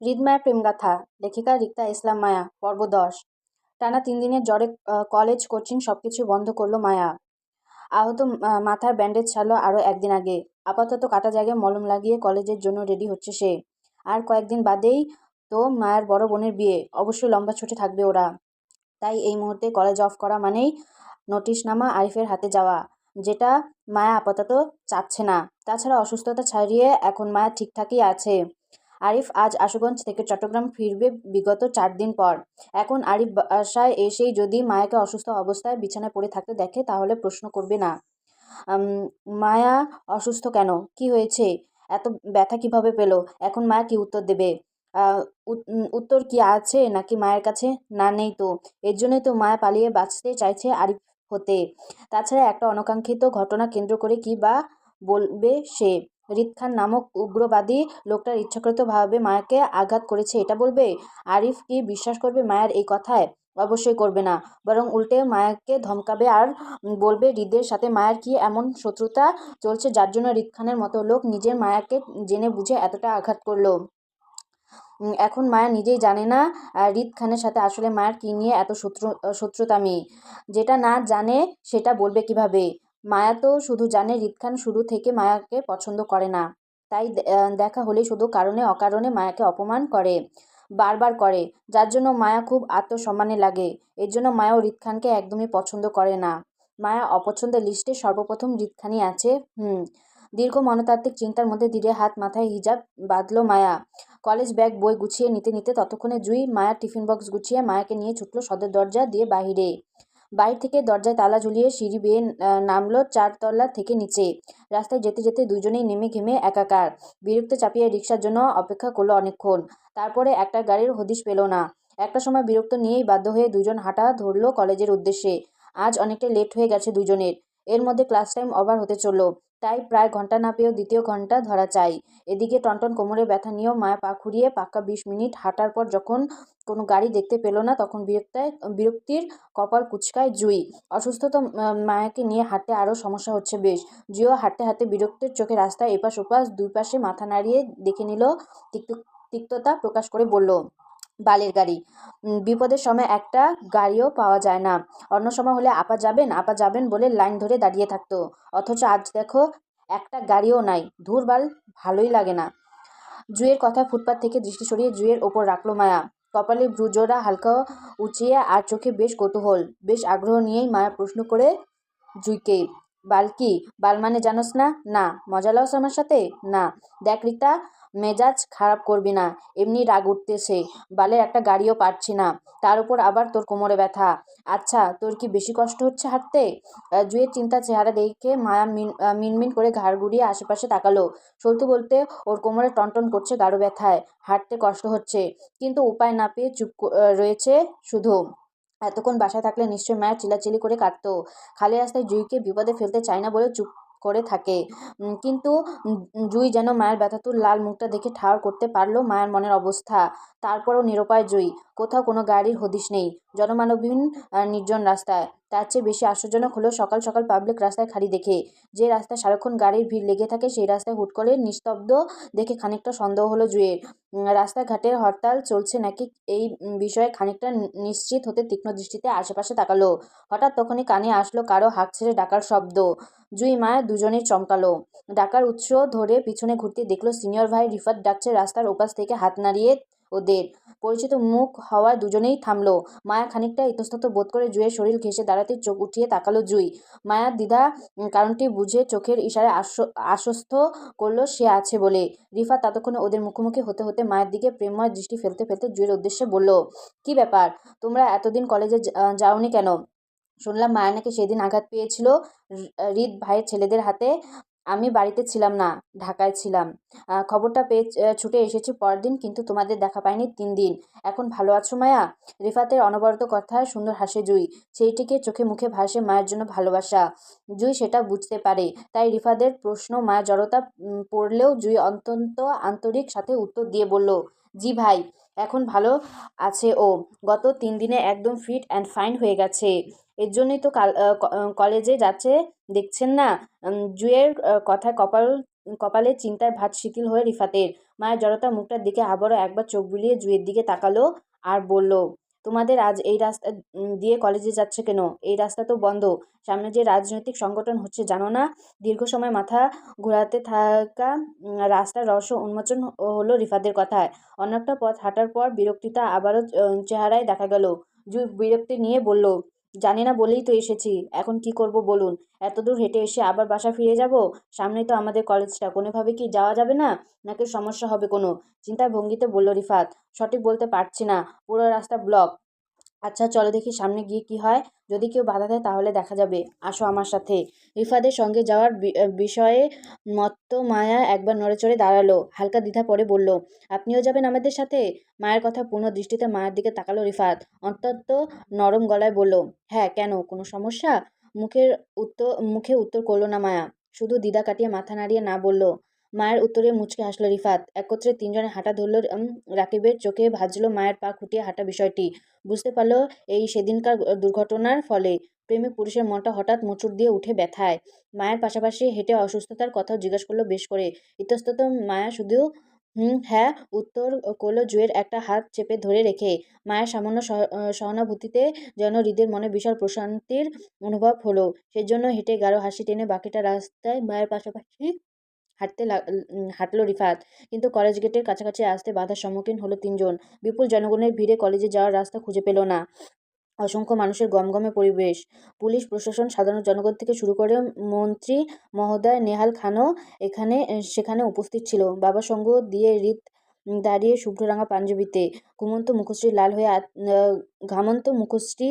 হৃদমায়া প্রেমগাথা, লেখিকা রিক্তা ইসলাম মায়া, পর্ব দশ। টানা তিন দিনের জ্বরে কলেজ, কোচিং সবকিছু বন্ধ করল মায়া। আহত মাথার ব্যান্ডেজ ছাড়লো আরও একদিন আগে। আপাতত কাটা জায়গায় মলম লাগিয়ে কলেজের জন্য রেডি হচ্ছে সে। আর কয়েকদিন বাদেই তো মায়ের বড় বোনের বিয়ে। অবশ্যই লম্বা ছুটে থাকবে ওরা। তাই এই মুহূর্তে কলেজ অফ করা মানেই নোটিশনামা আরিফের হাতে যাওয়া, যেটা মায়া আপাতত চাচ্ছে না। তাছাড়া অসুস্থতা ছাড়িয়ে এখন মায়া ঠিকঠাকই আছে। আরিফ আজ আশুগঞ্জ থেকে চট্টগ্রাম ফিরবে বিগত চার দিন পর। এখন আরিফ বাসায় এসেই যদি মায়াকে অসুস্থ অবস্থায় বিছানায় পড়ে থাকতে দেখে, তাহলে প্রশ্ন করবে না। মায়া অসুস্থ কেন? কি হয়েছে? এত ব্যথা কীভাবে পেল? এখন মায়া কি উত্তর দেবে? উত্তর কি আছে নাকি মায়ের কাছে? না, নেই তো। এর জন্যই তো মায়া পালিয়ে বাঁচতে চাইছে আরিফ হতে। তাছাড়া একটা অনাকাঙ্ক্ষিত ঘটনা কেন্দ্র করে কি বা বলবে সে? রিদ খান নামক উগ্রবাদী লোকটার ইচ্ছাকৃতভাবে মায়াকে আঘাত করেছে, এটা বলবে? আরিফ কি বিশ্বাস করবে মায়ের এই কথায়? অবশ্যই করবে না। বরং উল্টে মায়াকে ধমকাবে আর বলবে হৃদের সাথে মায়ের কি এমন শত্রুতা চলছে যার জন্য রিদ খানের মতো লোক নিজের মায়াকে জেনে বুঝে এতটা আঘাত করল? এখন মায়া নিজেই জানে না রিদ খানের সাথে আসলে মায়ের কি নিয়ে এত শত্রু, শত্রুতামি। যেটা না জানে সেটা বলবে কীভাবে? মায়া তো শুধু জানে রিদ খান শুরু থেকে মায়াকে পছন্দ করে না। তাই দেখা হলেই শুধু কারণে অকারণে মায়াকে অপমান করে, বারবার করে, যার জন্য মায়া খুব আত্মসম্মানে লাগে। এর জন্য মায়াও রিদ খানকে একদমই পছন্দ করে না। মায়া অপছন্দের লিস্টে সর্বপ্রথম রিদ খানই আছে। হুম, দীর্ঘ মনতাত্ত্বিক চিন্তার মধ্যে ধীরে হাত মাথায় হিজাব বাঁধলো মায়া। কলেজ ব্যাগ, বই গুছিয়ে নিতে নিতে ততক্ষণে জুই মায়ার টিফিন বক্স গুছিয়ে মায়াকে নিয়ে ছুটলো সদর দরজা দিয়ে বাইরে বাইরে থেকে দরজায় তালা ঝুলিয়ে সিঁড়ি বেয়ে নামল চারতলা থেকে নিচে। রাস্তায় যেতে যেতে দুজনেই নেমে ঘেমে একাকার। বিরক্ত চাপিয়ে রিক্সার জন্য অপেক্ষা করল অনেকক্ষণ। তারপরে একটা গাড়ির হদিশ পেল না। একটা সময় বিরক্ত নিয়েই বাধ্য হয়ে দুজন হাঁটা ধরলো কলেজের উদ্দেশ্যে। আজ অনেকটা লেট হয়ে গেছে দুজনের। এর মধ্যে ক্লাস টাইম ওভার হতে চলল। তাই প্রায় ঘণ্টা না পেয়েও দ্বিতীয় ঘণ্টা ধরা চাই এদিকে টনটন কোমরে ব্যথা নিয়েও মায়া পা খুঁড়িয়ে পাক্কা বিশ মিনিট হাঁটার পর যখন কোনো গাড়ি দেখতে পেল না, তখন বিরক্তায় বিরক্তির কপাল কুচকায় জুই। অসুস্থতা মায়াকে নিয়ে হাঁটতে আরও সমস্যা হচ্ছে বেশ। জুইও হাঁটতে হাঁটতে বিরক্তির চোখে রাস্তায় এপাশ ওপাশ দুই পাশে মাথা নাড়িয়ে দেখে নিল তিক্ত, তিক্ততা প্রকাশ করে বলল বালের গাড়ি। বিপদের সময় একটা গাড়িও পাওয়া যায় না। অন্য সময় হলে আপা যাবেন আপা যাবেন বলে লাইন ধরে দাঁড়িয়ে থাকতো। অথচ আজ দেখো, একটা গাড়িও নাই। ধুর বাল, ভালোই লাগে না। জুয়ের কথা ফুটপাত থেকে দৃষ্টি সরিয়ে জুয়ের ওপর রাখল মায়া। কপালে ভ্রুজোড়া হালকা উঁচিয়ে আর চোখে বেশ কৌতূহল। বেশ আগ্রহ নিয়েই মায়া প্রশ্ন করে জুইকে, বাল কি? বাল মানে জানোস না? না। মজা লস আমার সাথে? না। দেখ রিতা মেজাজ খারাপ করবি না, এমনি রাগ উঠতেছে বালের একটা গাড়িও পাচ্ছি না, তার উপর আবার তোর কোমরে ব্যথা। আচ্ছা তোর কি বেশি কষ্ট হচ্ছে হাঁটতে? জুয়ের চিন্তা চেহারা দেখে মায়া মিন মিনমিন করে ঘাড় ঘুরিয়ে আশেপাশে তাকালো। সলতে বলতে, ওর কোমরে টনটন করছে গাঢ় ব্যথায়, হাঁটতে কষ্ট হচ্ছে, কিন্তু উপায় না পেয়ে চুপ রয়েছে শুধু। এতক্ষণ বাসায় থাকলে নিশ্চয়ই মায়ের চিলাচিলি করে কাটতো। খালি রাস্তায় জুইকে বিপদে ফেলতে চায় না বলে চুপ করে থাকে। কিন্তু জুই যেন মায়ের ব্যথাতুর লাল মুখটা দেখে ঠাওর করতে পারল মায়ের মনের অবস্থা। তারপরও নিরপায় জুই, কোথাও কোনো গাড়ির হদিশ নেই, জনমানবহীন নির্জন রাস্তায়। তার চেয়ে বেশি আশ্চর্যজনক হলো সকাল সকাল পাবলিক রাস্তায় খালি দেখে। যে রাস্তায় সারাক্ষণ গাড়ির ভিড় লেগে থাকে সেই রাস্তায় হুট করে নিস্তব্ধ দেখে খানিকটা সন্দেহ হলো জুয়ের। রাস্তাঘাটের হরতাল চলছে নাকি এই বিষয়ে খানিকটা নিশ্চিত হতে তীক্ষ্ণ দৃষ্টিতে আশেপাশে তাকালো। হঠাৎ তখনই কানে আসলো কারও হাঁক ছেড়ে ডাকার শব্দ। জুই মায়া দুজনেই চমকালো। ডাকার উৎস ধরে পিছনে ঘুরতে দেখল সিনিয়র ভাই রিফাত ডাকছে রাস্তার ওপাশ থেকে হাত নাড়িয়ে ওদের। পরিচিত মুখ হওয়ায় দুজনেই থামলো। মায়া খানিকটা ইতস্তত বোধ করে জুয়ের শরীর ঘেঁষে দাঁড়াতে চোখ উঠিয়ে তাকালো জুই। মায়ার দ্বিধা কারণটি বুঝে চোখের আশ্ব- আশ্বস্ত করল সে আছে বলে। রিফা ততক্ষণে ওদের মুখোমুখি হতে হতে মায়ের দিকে প্রেমময় দৃষ্টি ফেলতে ফেলতে জুয়ের উদ্দেশ্যে বলল, কি ব্যাপার? তোমরা এতদিন কলেজে যাওনি কেন? শুনলাম মায়া নাকি সেদিন আঘাত পেয়েছিল রিদ ভাইয়ের ছেলেদের হাতে। আমি বাড়িতে ছিলাম না, ঢাকায় ছিলাম। খবরটা পেয়ে ছুটে এসেছি পরদিন, কিন্তু তোমাদের দেখা পাইনি তিন দিন। এখন ভালো আছো, মায়া? রিফাতের অনবরত কথা সুন্দর হাসে জুই। সেইটিকে চোখে মুখে ভাসে মায়ের জন্য ভালোবাসা। জুই সেটা বুঝতে পারে। তাই রিফাদের প্রশ্ন মায়া জড়তা পড়লেও জুই অত্যন্ত আন্তরিক সাথে উত্তর দিয়ে বলল, জি ভাই, এখন ভালো আছে ও। গত তিন দিনে একদম ফিট অ্যান্ড ফাইন হয়ে গেছে। এর জন্যই তো কাল কলেজে যাচ্ছে, দেখছেন না? জুয়ের কথায় কপাল, কপালে চিন্তার ভাত শিথিল হয়ে রিফাতের মায়ের জড়তা মুখটার দিকে আবারও একবার চোখ বুলিয়ে জুয়ের দিকে তাকালো আর বলল, তোমাদের আজ এই রাস্তা দিয়ে কলেজে যাচ্ছে কেন? এই রাস্তা তো বন্ধ। সামনে যে রাজনৈতিক সংগঠন হচ্ছে, জানো না? দীর্ঘ সময় মাথা ঘোরাতে থাকা রাস্তার রহস্য উন্মোচন হলো রিফাদের কথায়। অনেকটা পথ হাঁটার পর বিরক্তিটা আবারও চেহারায় দেখা গেল। জুই বিরক্তি নিয়ে বলল জানি না বলেই তো এসেছি। এখন কি করব বলুন? এত দূর হেঁটে এসে আবার বাসা ফিরে যাব? সামনে তো আমাদের কলেজটা, কোনোভাবে কি যাওয়া যাবে না? নাকি সমস্যা হবে কোনো? চিন্তায় ভঙ্গিতে বলল রিফাত। সঠিক বলতে পারছি না। পুরো রাস্তা ব্লক আচ্ছা চলো দেখি সামনে গিয়ে কি হয়। যদি কেউ বাধা দেয়, তাহলে দেখা যাবে। আসো আমার সাথে। রিফাদের সঙ্গে যাওয়ার বিষয়ে মত্ত মায়া একবার নড়েচড়ে দাঁড়াল। হালকা দ্বিধা পরে বলল, আপনিও যাবেন আমাদের সাথে? মায়ের কথা পূর্ণ দৃষ্টিতে মায়ের দিকে তাকালো রিফাত। অন্তত নরম গলায় বলল হ্যাঁ কেন? কোনো সমস্যা? মুখের উত্তর, মুখে উত্তর করল না মায়া। শুধু দ্বিধা কাটিয়ে মাথা নাড়িয়ে না বলল মায়ের উত্তরে মুচকে হাসলো রিফাত। একত্রে তিনজনে হাঁটা ধরল রাকিবের চোখে ভাজলো মায়ের পা খুঁটিয়ে হাঁটা বিষয়টি। বুঝতে পারল এই সেদিনকার দুর্ঘটনার ফলে প্রেমিক পুরুষের মনটা হঠাৎ মোচড় দিয়ে উঠে ব্যথায়। মায়ের পাশাপাশি হেঁটে অসুস্থতার কথাও জিজ্ঞেস করল বেশ করে। ইতস্তত মায়া শুধু, হুম হ্যাঁ উত্তর করল জুয়ের একটা হাত চেপে ধরে রেখে। মায়ের সামান্য সহানুভূতিতে যেন হৃদের মনে বিশাল প্রশান্তির অনুভব হলো। সেজন্য হেঁটে গাঢ় হাসি টেনে বাকিটা রাস্তায় মায়ের পাশাপাশি হাঁটতে হাঁটলো রিফাত। কিন্তু কলেজ গেটের কাছাকাছি আসতে বাধার সম্মুখীন হলো তিনজন। বিপুল জনগণের ভিড়ে কলেজে যাওয়ার রাস্তা খুঁজে পেল না। অসংখ্য মানুষের গমগমে পরিবেশ। পুলিশ, প্রশাসন, সাধারণ জনগণ থেকে শুরু করে মন্ত্রী মহোদয় নেহাল খানও এখানে, সেখানে উপস্থিত ছিল। বাবা সঙ্গ দিয়ে রীত দাঁড়িয়ে শুভ্ররাঙা পাঞ্জাবিতে। ঘুমন্ত মুখশ্রী লাল হয়ে ঘামন্ত মুখশ্রী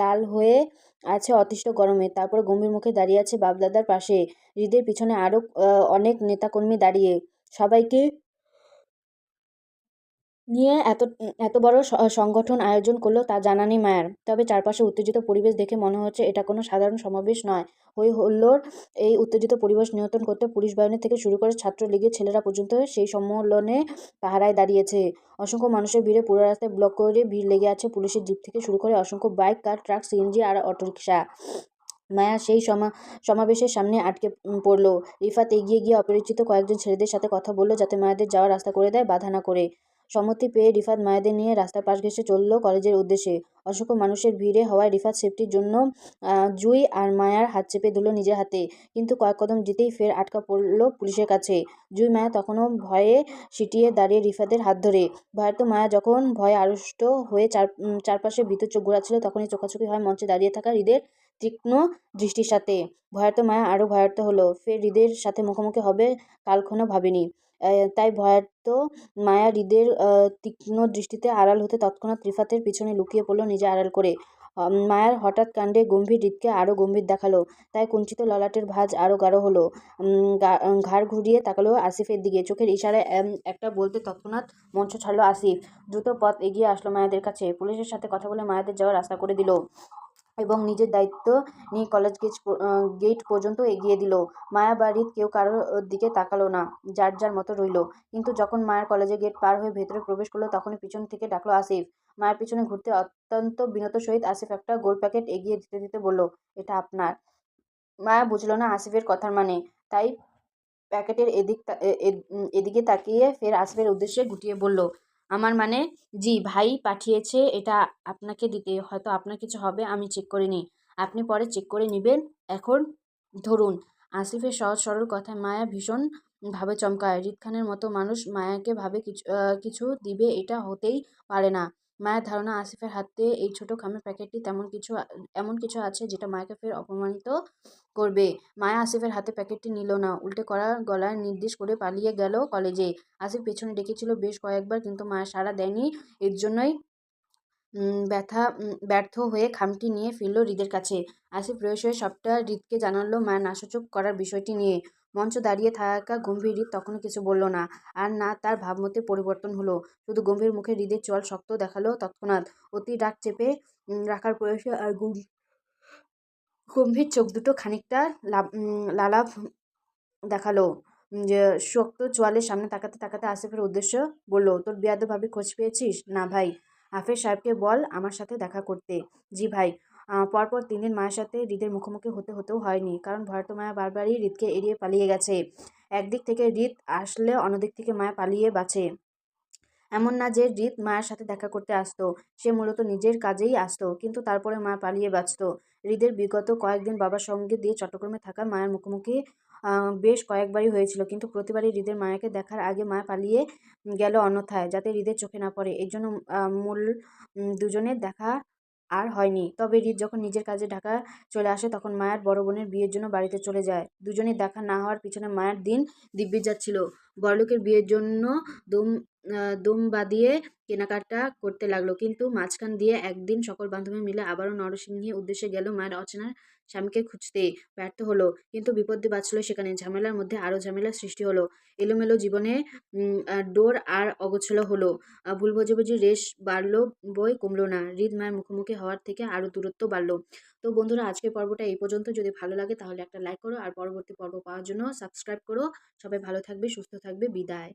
লাল হয়ে আছে অতিষ্ঠ গরমে। তারপর গম্ভীর মুখে দাঁড়িয়ে আছে বাপদাদার পাশে। হৃদের পিছনে আরও অনেক নেতাকর্মী দাঁড়িয়ে। সবাইকে নিয়ে এত এত বড় সংগঠন আয়োজন করল তা জানা নেই মায়ের। তবে চারপাশে উত্তেজিত পরিবেশ দেখে মনে হচ্ছে এটা কোনো সাধারণ সমাবেশ নয়। হই হুল্লোড় এই উত্তেজিত পরিবেশ নিয়ন্ত্রণ করতে পুলিশ বাহিনী থেকে শুরু করে ছাত্রলীগের ছেলেরা পর্যন্ত সেই সম্মেলনে পাহারায় দাঁড়িয়েছে। অসংখ্য মানুষের ভিড়ে পুরো রাস্তায় ব্লক করে ভিড় লেগে আছে পুলিশের জিপ থেকে শুরু করে অসংখ্য বাইক, কার, ট্রাক, সিএনজি আর অটোরিকশা মায়া সেই সমা, সমাবেশের সামনে আটকে পড়ল। রিফাত এগিয়ে গিয়ে অপরিচিত কয়েকজন ছেলেদের সাথে কথা বলল যাতে মায়াদের যাওয়ার রাস্তা করে দেয় বাধা না করে। সম্মতি পেয়ে রিফাত মায়াদের নিয়ে রাস্তার পাশ ঘেঁষে চলল কলেজের উদ্দেশ্যে। অসংখ্য মানুষের ভিড়ে হওয়ায় রিফাত সেফটির জন্য জুই আর মায়ার হাত চেপে ধরল নিজের হাতে। কিন্তু কয়েক কদম যেতেই ফের আটকা পড়ল পুলিশের কাছে। জুই মায়া তখনও ভয়ে সিটিয়ে দাঁড়িয়ে রিফাতের হাত ধরে। ভয়ার্ত মায়া যখন ভয়ে আড়ষ্ট হয়ে চার চারপাশে ভিতর চোখ ঘোরাচ্ছিল, তখনই চোখাচোখি হয় মঞ্চে দাঁড়িয়ে থাকা হৃদের তীক্ষ্ণ দৃষ্টির সাথে। ভয়ার্ত মায়া আরও ভয়ার্ত হলো। ফের হৃদের সাথে মুখোমুখি হবে কালক্ষণও ভাবেনি। তাই ভয়ার্ত মায়া হৃদের তীক্ষ্ণ দৃষ্টিতে আড়াল হতে তৎক্ষণাৎ রিফাতের পিছনে লুকিয়ে পড়ল নিজে আড়াল করে। মায়ার হঠাৎ কাণ্ডে গম্ভীর হৃদকে আরও গম্ভীর দেখাল, তাই কুঞ্চিত ললাটের ভাঁজ আরও গাঢ় হলো। ঘাড় ঘুরিয়ে তাকালো আসিফের দিকে। চোখের ইশারায় একটা বলতে তৎক্ষণাৎ মঞ্চ ছাড়লো আসিফ। দ্রুত পথ এগিয়ে আসলো মায়াদের কাছে। পুলিশের সাথে কথা বলে মায়াদের যাওয়ার রাস্তা করে দিল। এবং নিজের দায়িত্ব নিয়ে কলেজ গেট গেট পর্যন্ত এগিয়ে দিল। মায়া বাড়ির কেউ কারোর দিকে তাকালো না, যার যার মতো রইল। কিন্তু যখন মায়ের কলেজের গেট পার হয়ে ভেতরে প্রবেশ করল, তখনই পিছন থেকে ডাকলো আসিফ। মায়ের পিছনে ঘুরতে অত্যন্ত বিনত সহিত আসিফ একটা গোল প্যাকেট এগিয়ে দিতে দিতে বলল, এটা আপনার। মায়া বুঝলো না আসিফের কথার মানে। তাই প্যাকেটের এদিক এদিকে তাকিয়ে ফের আসিফের উদ্দেশ্যে গুটিয়ে বলল আমার মানে জি, ভাই পাঠিয়েছে, এটা আপনাকে দিতে, হয়তো আপনার কিছু হবে, আমি চেক করে নিই। আপনি পরে চেক করে নেবেন। এখন ধরুন, আসিফের সহজ সরল কথায় মায়া ভীষণ ভাবে চমকায়। রিদ খানের মতো মানুষ মায়াকে ভাবে কিছু কিছু দিবে, এটা হতেই পারে না। মায়ের ধারণা, আসিফের হাতে এই ছোট খামের প্যাকেটটি তেমন কিছু, এমন কিছু আছে, যেটা মায়াকে ফের অপমানিত করবে। মায়া আসিফের হাতে প্যাকেটটি নিল না। উল্টে করা গলায় নির্দেশ করে পালিয়ে গেল কলেজে। আসিফ পেছনে ডেকেছিল বেশ কয়েকবার কিন্তু মায়া সাড়া দেয়নি। এর জন্যই ব্যথা ব্যর্থ হয়ে খামটি নিয়ে ফিরল হৃদের কাছে। আসিফ রয়েস হয়ে সবটা হৃদকে জানালো মায়ের নাশচুপ করার বিষয়টি নিয়ে। মঞ্চ দাঁড়িয়ে থাকা গম্ভীর হৃদ তখনও কিছু বলল না। আর না, তার ভাবমতে পরিবর্তন হলো। শুধু গম্ভীর মুখে হৃদের চোয়াল শক্ত দেখাল তৎক্ষণাৎ। অতি ডাক চেপে রাখার প্রয়াসে আর গম- গম্ভীর চোখ দুটো খানিকটা লালাভ দেখাল যে শক্ত চোয়ালের সামনে তাকাতে তাকাতে আসিফের উদ্দেশ্য বলল, তোর বেয়াদবভাবে খোঁজ পেয়েছিস? না ভাই। হাফেজ সাহেবকে বল আমার সাথে দেখা করতে। জি ভাই। পরপর তিন দিন মায়ের সাথে হৃদের মুখোমুখি হতে হতেও হয়নি, কারণ ভরত মায়া বারবারই হৃদকে এড়িয়ে পালিয়ে গেছে। একদিক থেকে রিত আসলে অন্যদিক থেকে মায়া পালিয়ে বাঁচে। এমন না যে হৃদ মায়ের সাথে দেখা করতে আসতো, সে মূলত নিজের কাজেই আসতো, কিন্তু তারপরে মা পালিয়ে বাঁচত। হৃদের বিগত কয়েকদিন বাবার সঙ্গে দিয়ে চট্টগ্রামে থাকা মায়ের মুখোমুখি বেশ কয়েকবারই হয়েছিল। কিন্তু প্রতিবারই হৃদের মায়াকে দেখার আগে মা পালিয়ে গেল অন্যথায় যাতে হৃদের চোখে না পড়ে। এই জন্য মূল দুজনের দেখা আর হয়নি। তবে রিত যখন নিজের কাজে ঢাকা চলে আসে, তখন মায়ের বড় বোনের বিয়ের জন্য বাড়িতে চলে যায়। দুজনের দেখা না হওয়ার পিছনে মায়ের দিন দিব্যি যাচ্ছিল। বড়লোকের বিয়ের জন্য দম দম বাঁধিয়ে কেনাকাটা করতে লাগল। কিন্তু মাঝখান দিয়ে একদিন সকল বান্ধবী মিলে আবারও নরসিংহী উদ্দেশ্যে গেল মায়ের অচেনা স্বামীকে খুঁজতে ব্যর্থ হলো, কিন্তু বিপত্তি বাঁচলো সেখানে। ঝামেলার মধ্যে আরও ঝামেলার সৃষ্টি হলো। এলোমেলো জীবনে ডোর আর অগোছলো হলো। ভুল বোঝাবুঝি রেশ বাড়লো, বই কমলো না। হৃদ মায়ের মুখোমুখি হওয়ার থেকে আরও দূরত্ব বাড়লো। তো বন্ধুরা, আজকের পর্বটা এই পর্যন্ত। যদি ভালো লাগে তাহলে একটা লাইক করো। আর পরবর্তী পর্ব পাওয়ার জন্য সাবস্ক্রাইব করো। সবাই ভালো থাকবে, সুস্থ থাকবে। বিদায়।